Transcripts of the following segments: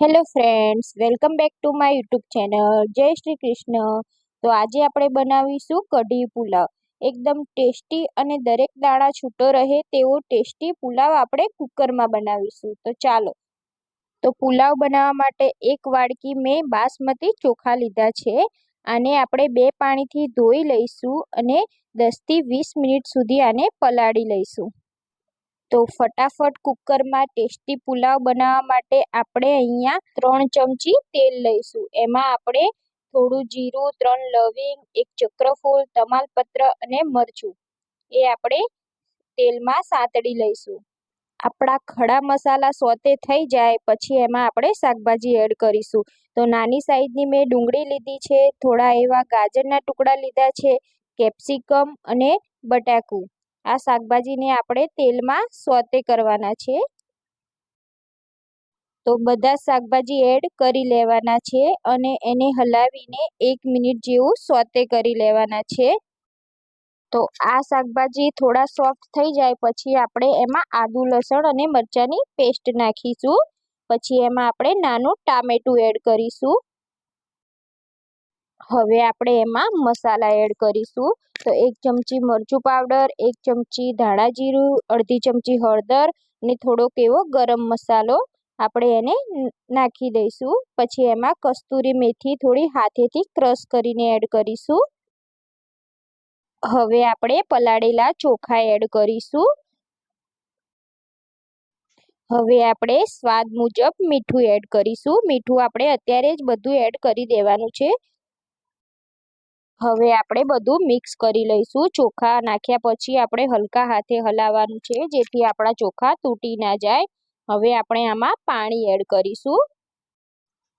Hello friends welcome back to my YouTube channel Jai Shri Krishna તો આજે આપણે બનાવીશું કઢી પુલાવ. એકદમ ટેસ્ટી અને દરેક દાણા છૂટો રહે તેવો ટેસ્ટી પુલાવ આપણે કુકરમાં બનાવીશું. તો ચાલો. તો પુલાવ બનાવવા માટે એક વાડકી મેં બાસમતી ચોખા લીધા છે. આને આપણે બે પાણીથી ધોઈ લઈશું અને દસથી વીસ મિનિટ સુધી આને પલાળી લઈશું. તો ફટાફટ કુકરમાં ટેસ્ટી પુલાવ બનાવવા માટે આપણે અહીંયા ત્રણ ચમચી તેલ લઈશું. એમાં આપણે થોડું જીરું, ત્રણ લવિંગ, એક ચક્રફૂલ, તમાલપત્ર અને મરચું. એ આપણે તેલમાં સાતડી લઈશું. આપણા ખડા મસાલા સોતે થઈ જાય, પછી એમાં આપણે શાકભાજી એડ કરીશું. તો નાની સાઈઝની મેં ડુંગળી લીધી છે, થોડા એવા ગાજરના ટુકડા લીધા છે, કેપ્સિકમ અને બટાકું. આ શાકભાજીને આપણે તેલમાં સોતે કરવાના છે તો બધા શાકભાજી એડ કરી લેવાના છે અને એને હલાવીને એક મિનિટ જેવું સોતે કરી લેવાના છે. તો આ શાકભાજી થોડા સોફ્ટ થઈ જાય પછી આપણે એમાં આદુ, લસણ અને મરચાંની પેસ્ટ નાખીશું. પછી એમાં આપણે નાનું ટામેટું એડ કરીશું. હવે આપણે એમાં મસાલા એડ કરીશું. તો એક ચમચી મરચું પાવડર, એક ચમચી ધાણા જીરું, અડધી ચમચી હળદર અને થોડોક એવો ગરમ મસાલો આપણે એને નાખી દઈશું. પછી એમાં કસ્તુરી મેથી થોડી હાથેથી ક્રશ કરીને એડ કરીશું. હવે આપણે પલાળેલા ચોખા એડ કરીશું. હવે આપણે સ્વાદ મુજબ મીઠું એડ કરીશું. મીઠું આપણે અત્યારે જ બધું એડ કરી દેવાનું છે. હવે આપણે બધું મિક્સ કરી લઈશું. ચોખા નાખ્યા પછી આપણે હલકા હાથે હલાવવાનું છે, જેથી આપણા ચોખા તૂટી ના જાય. હવે આપણે આમાં પાણી એડ કરીશું.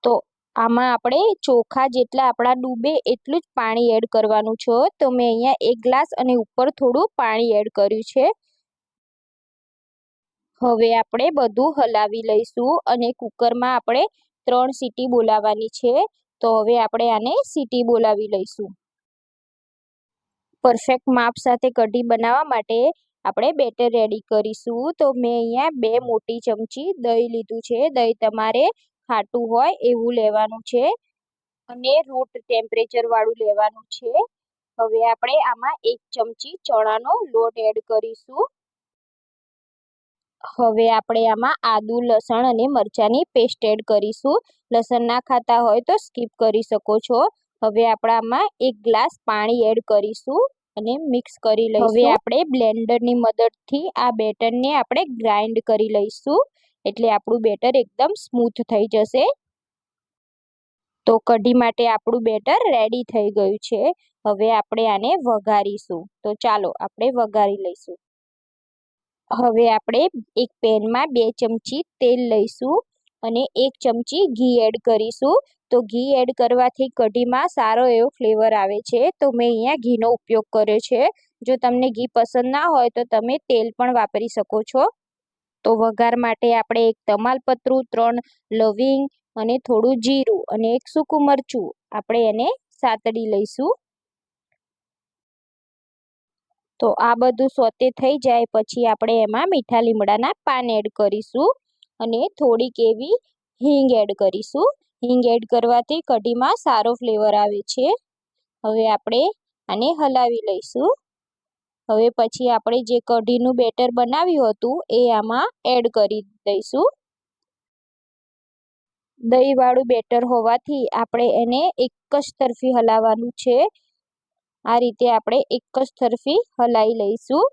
તો આમાં આપણે ચોખા જેટલા આપણા ડૂબે એટલું જ પાણી એડ કરવાનું છે. તો મેં અહીંયા એક ગ્લાસ અને ઉપર થોડું પાણી એડ કર્યું છે. હવે આપણે બધું હલાવી લઈશું અને કુકરમાં આપણે ત્રણ સીટી બોલાવવાની છે. તો હવે આપણે આને સીટી બોલાવી લઈશું. પરફેક્ટ માપ સાથે કઢી બનાવવા માટે આપણે બેટર રેડી કરીશું. તો મેં અહીંયા બે મોટી ચમચી દહીં લીધું છે. દહીં તમારે ખાટું હોય એવું લેવાનું છે અને રૂટ ટેમ્પરેચરવાળું લેવાનું છે. હવે આપણે આમાં એક ચમચી ચણાનો લોટ એડ કરીશું. હવે આપણે આમાં આદુ, લસણ અને મરચાંની પેસ્ટ એડ કરીશું. લસણ ના ખાતા હોય તો સ્કીપ કરી શકો છો. હવે આપણે આમાં એક ગ્લાસ પાણી એડ કરીશું અને મિક્સ કરી લઈશું. હવે આપણે બ્લેન્ડરની મદદથી આ બેટરને આપણે ગ્રાઇન્ડ કરી લઈશું. એટલે આપણું બેટર એકદમ સ્મૂથ થઈ જશે. તો કઢી માટે આપણું બેટર રેડી થઈ ગયું છે. હવે આપણે આને વઘારીશું. તો ચાલો આપણે વઘારી લઈશું. હવે આપણે એક પેનમાં બે ચમચી તેલ લઈશું. અને એક ચમચી ઘી એડ કરીશું. તો ઘી એડ કરવાથી કઢીમાં સારો એવો ફ્લેવર આવે છે. તો મેં અહીંયા ઘીનો ઉપયોગ કર્યો છે. જો તમને ઘી પસંદ ના હોય તો તમે તેલ પણ વાપરી શકો છો. તો વઘાર માટે આપણે એક તમાલપત્રું, ત્રણ લવિંગ અને થોડું જીરું અને એક સૂકું મરચું આપણે એને સાતડી લઈશું. તો આ બધું સોતે થઈ જાય પછી આપણે એમાં મીઠા લીમડાના પાન એડ કરીશું. અને થોડીક એવી હિંગ એડ કરીશું. હિંગ એડ કરવાથી કઢીમાં સારો ફ્લેવર આવે છે. હવે આપણે આને હલાવી લઈશું. હવે પછી આપણે જે કઢીનું બેટર બનાવ્યું હતું એ આમાં એડ કરી દઈશું. દહીંવાળું બેટર હોવાથી આપણે એને એક જ તરફી હલાવવાનું છે. આ રીતે આપણે એક જ તરફી હલાવી લઈશું.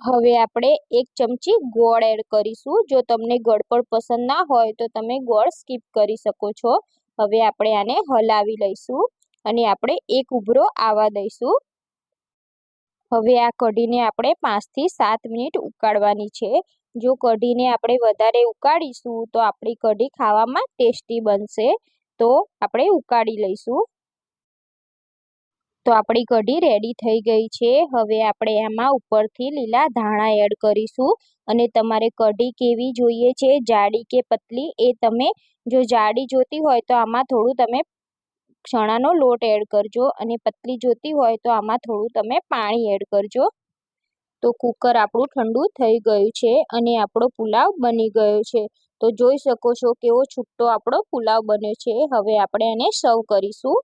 હવે આપણે એક ચમચી ગોળ એડ કરીશું. જો તમને ગળપણ પસંદ ના હોય તો તમે ગોળ સ્કીપ કરી શકો છો. હવે આપણે આને હલાવી લઈશું અને આપણે એક ઉભરો આવવા દઈશું. હવે આ કઢીને આપણે પાંચથી સાત મિનિટ ઉકાળવાની છે. જો કઢીને આપણે વધારે ઉકાળીશું તો આપણી કઢી ખાવામાં ટેસ્ટી બનશે. તો આપણે ઉકાળી લઈશું. તો આપણી કઢી રેડી થઈ ગઈ છે. હવે આપણે એમાં ઉપરથી લીલા ધાણા એડ કરીશું અને તમારે કઢી કેવી જોઈએ છે, જાડી કે પતલી, એ તમે જો જાડી જોતી હોય તો આમાં થોડું તમે ચણાનો લોટ એડ કરજો અને પતલી જોતી હોય તો આમાં થોડું તમે પાણી એડ કરજો. તો કુકર આપણું ઠંડુ થઈ ગયું છે અને આપણો પુલાવ બની ગયો છે. તો જોઈ શકો છો કેવો છૂટો આપણો પુલાવ બન્યો છે. હવે આપણે એને સર્વ કરીશું.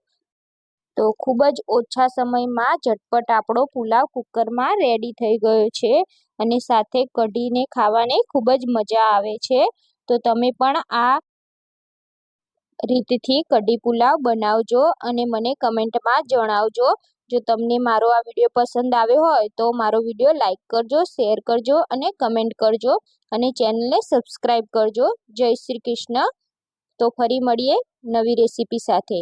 તો ખૂબ જ ઓછા સમયમાં ઝટપટ આપણો પુલાવ કુકરમાં રેડી થઈ ગયો છે અને સાથે કઢીને ખાવાની ખૂબ જ મજા આવે છે. તો તમે પણ આ રીતથી કઢી પુલાવ બનાવજો અને મને કમેન્ટમાં જણાવજો. જો તમને મારો આ વીડિયો પસંદ આવ્યો હોય તો મારો વીડિયો લાઇક કરજો, શેર કરજો અને કમેન્ટ કરજો અને ચેનલને સબસ્ક્રાઈબ કરજો. જય શ્રી કૃષ્ણ. તો ફરી મળીએ નવી રેસીપી સાથે.